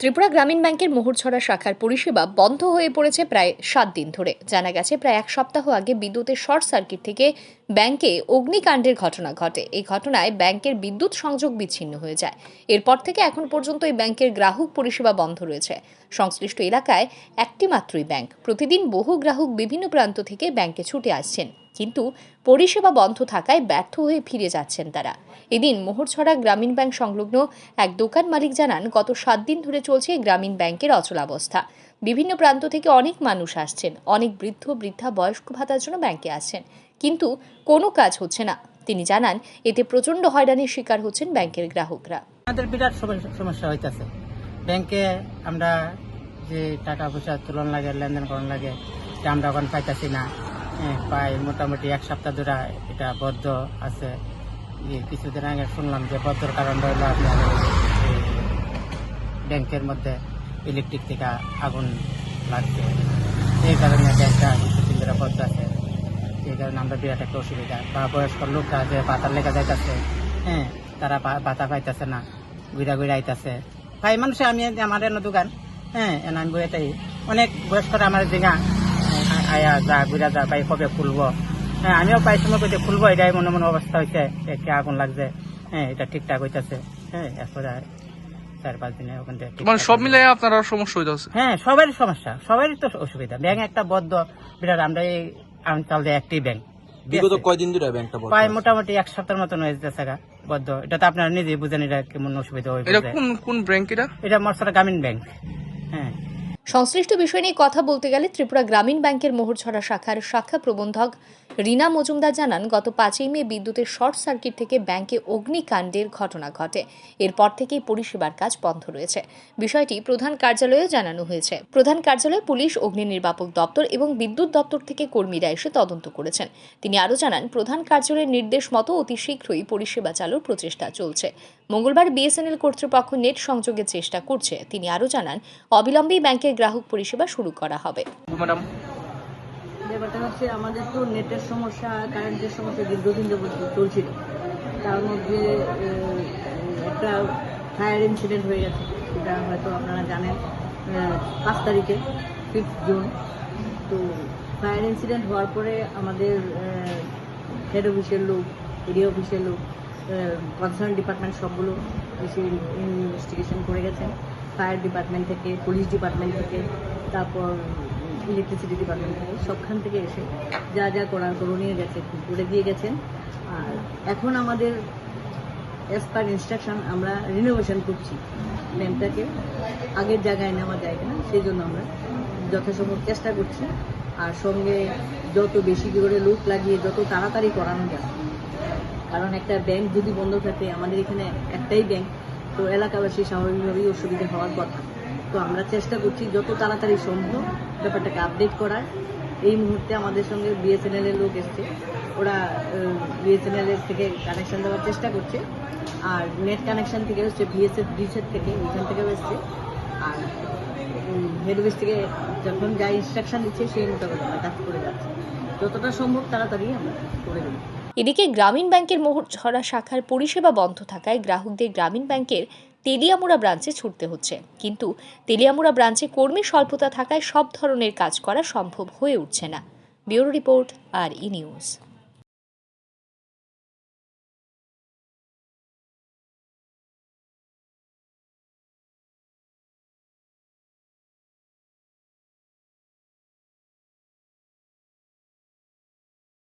ত্রিপুরা গ্রামীণ ব্যাংকের মোহরছড়া শাখার পরিষেবা বন্ধ হয়ে পড়েছে প্রায় সাত দিন ধরে। জানা গেছে, প্রায় এক সপ্তাহ আগে বিদ্যুতের শর্ট সার্কিট থেকে ব্যাংকে অগ্নিকাণ্ডের ঘটনা ঘটে। এই ঘটনায় ব্যাংকের বিদ্যুৎ সংযোগ বিচ্ছিন্ন হয়ে যায়। এরপর থেকে এখন পর্যন্ত এই ব্যাংকের গ্রাহক পরিষেবা বন্ধ রয়েছে। সংশ্লিষ্ট এলাকায় একটি মাত্রই ব্যাংক। প্রতিদিন বহু গ্রাহক বিভিন্ন প্রান্ত থেকে ব্যাংকে ছুটে আসছেন। কিন্তু পরিষেবা বন্ধ থাকায় ব্যর্থ হয়ে ফিরে যাচ্ছেন তারা। এদিন মোহরছড়া গ্রামীণ ব্যাংক সংলগ্ন এক দোকান মালিক জানান, গত সাত দিন ধরে চলছে গ্রামীণ ব্যাংকের অচলাবস্থা। বিভিন্ন প্রান্ত থেকে অনেক মানুষ আসছেন, অনেক বৃদ্ধ, বৃদ্ধা, বয়স্ক ভাতার জন্য ব্যাংকে আসছেন কিন্তু কোনো কাজ হচ্ছে না। তিনি জানান, এতে প্রচণ্ড হয়রানির শিকার হচ্ছেন ব্যাংকের গ্রাহকরা। আমাদের বিরাট সমস্যা হইতেছে। ব্যাংকে আমরা যে টাকা পয়সা তুলন লাগে, লেনদেন করার লাগে আমরা এখন পাইতাছি না হ্যাঁ, পাই মোটামুটি এক সপ্তাহ ধরে এটা বদ্ধ আছে। কিছুদিন আগে শুনলাম যে বদ্ধর কারণ রইল আপনার ব্যাংকের মধ্যে ইলেকট্রিক থেকে আগুন লাগছে। এই কারণে ব্যাংকটা কিছুদিন ধরে বদ্ধ আছে। এই কারণে আমরা বিরাট একটা অসুবিধা। বা বয়স্ক লোকরা যে পাতার লেগে যাইতেছে হ্যাঁ তারা পাতা পাইতেছে না ঘুরা ঘুরা আইতাছে। ভাই মানুষ আমি আমার দোকান হ্যাঁ আমি বইটাই অনেক বয়স্করা আমার জিঙা আয়া যা ঘুরা যা ভাই কবে খুলবো? হ্যাঁ আমিও পাই সময় কইতে খুলবো এটাই মনে মনে অবস্থা হয়েছে একটি আগুন লাগছে? হ্যাঁ এটা ঠিকঠাক হইতাছে হ্যাঁ এরপরে চার পাঁচ দিনে ওখান থেকে মানে সব মিলাই আপনারা সমস্যা হইতেছে হ্যাঁ সবারই সমস্যা। সবারই তো অসুবিধা। ব্যাংক একটা বদ্ধ। বিরাট আমরা এই দিয়ে একটি ব্যাংক বিগত কয়দিন ধরে ব্যাংকটা বন্ধ প্রায় মোটামুটি এক সপ্তাহের মতন হয়ে বদ্ধ। এটা তো আপনারা নিজেই বুঝেন এটা কেমন অসুবিধা হয়ে এটা কোন কোন ব্যাংক এটা? এটা মরসরা গ্রামীণ ব্যাংক। হ্যাঁ। সংশ্লিষ্ট বিষয় নিয়ে কথা বলতে গেলে ত্রিপুরা গ্রামীণ ব্যাংকের মোহরছড়া শাখার শাখা প্রবন্ধক রিনা মজুমদার জানান, গত পাঁচই মে বিদ্যুতের শর্ট সার্কিট থেকে ব্যাংকে অগ্নিকাণ্ডের ঘটনা ঘটে। এরপর থেকেই পরিষেবার কাজ বন্ধ রয়েছে। বিষয়টি প্রধান কার্যালয়ে জানানো হয়েছে। প্রধান কার্যালয়ে, পুলিশ, অগ্নি নির্বাপক দপ্তর এবং বিদ্যুৎ দপ্তর থেকে কর্মীরা এসে তদন্ত করেছেন। তিনি আরও জানান, প্রধান কার্যালয়ের নির্দেশ মতো অতি শীঘ্রই পরিষেবা চালুর প্রচেষ্টা চলছে। মঙ্গলবার বিএসএনএল কর্তৃপক্ষ নেট সংযোগের চেষ্টা করছে। তিনি আরও জানান, অবিলম্বেই ব্যাংকের গ্রাহক পরিষেবা শুরু করা হবে। ম্যাডাম। ব্যাপারটা হচ্ছে আমাদের তো নেটের সমস্যা কারেন্টের সমস্যা দীর্ঘদিন যাবত চলছিল। তার মধ্যে একটা ফায়ার ইনসিডেন্ট হয়ে গেছে। সেটা হয়তো আপনারা জানেন পাঁচ তারিখে ফিফথ জুন। তো ফায়ার ইনসিডেন্ট হওয়ার পরে আমাদের হেড অফিসের লোক এরিয়া অফিসের লোক কনসার্ন ডিপার্টমেন্ট সবগুলো এসে ইনভেস্টিগেশন করে গেছেন। ফায়ার ডিপার্টমেন্ট থেকে, পুলিশ ডিপার্টমেন্ট থেকে, তারপর ইলেকট্রিসিটি ডিপার্টমেন্ট থেকে, সবখান থেকে এসে যা যা করার করণীয় গেছে, করে দিয়ে গেছেন। আর এখন আমাদের অ্যাজ পার ইনস্ট্রাকশন আমরা রিনোভেশন করছি ড্যামটাকে আগের জায়গায় নেওয়া যায় কিনা সেই জন্য আমরা যথাসম্ভব চেষ্টা করছি। আর সঙ্গে যত বেশি করে লোক লাগিয়ে যত তাড়াতাড়ি করানো যায় কারণ একটা ব্যাংক যদি বন্ধ থাকে, আমাদের এখানে একটাই ব্যাংক তো এলাকাবাসী স্বাভাবিকভাবেই অসুবিধা হওয়ার কথা। তো আমরা চেষ্টা করছি যত তাড়াতাড়ি সম্ভব ব্যাপারটাকে আপডেট করার। এই মুহূর্তে আমাদের সঙ্গে বিএসএনএল এর লোক এসছে। ওরা বিএসএনএল এর থেকে কানেকশন দেওয়ার চেষ্টা করছে। আর নেট কানেকশন থেকে হচ্ছে বিএসএফ ডিসের থেকে ওইখান থেকেও এসছে। আর হেড অফিস থেকে যখন যা ইনস্ট্রাকশন দিচ্ছে সেই মোতাবেক আমরা কাজ করে যাচ্ছে। যতটা সম্ভব তাড়াতাড়ি আমরা করে দেবো এদিকে গ্রামীণ ব্যাংকের মোহরঝরা শাখার পরিষেবা বন্ধ থাকায় গ্রাহকদের গ্রামীণ ব্যাংকের তেলিয়ামুড়া ব্রাঞ্চে ছুটতে হচ্ছে। কিন্তু তেলিয়ামুড়া ব্রাঞ্চে কর্মী স্বল্পতা থাকায় সব ধরনের কাজ করা সম্ভব হয়ে উঠছে না। ব্যুরো রিপোর্ট, আর ই নিউজ।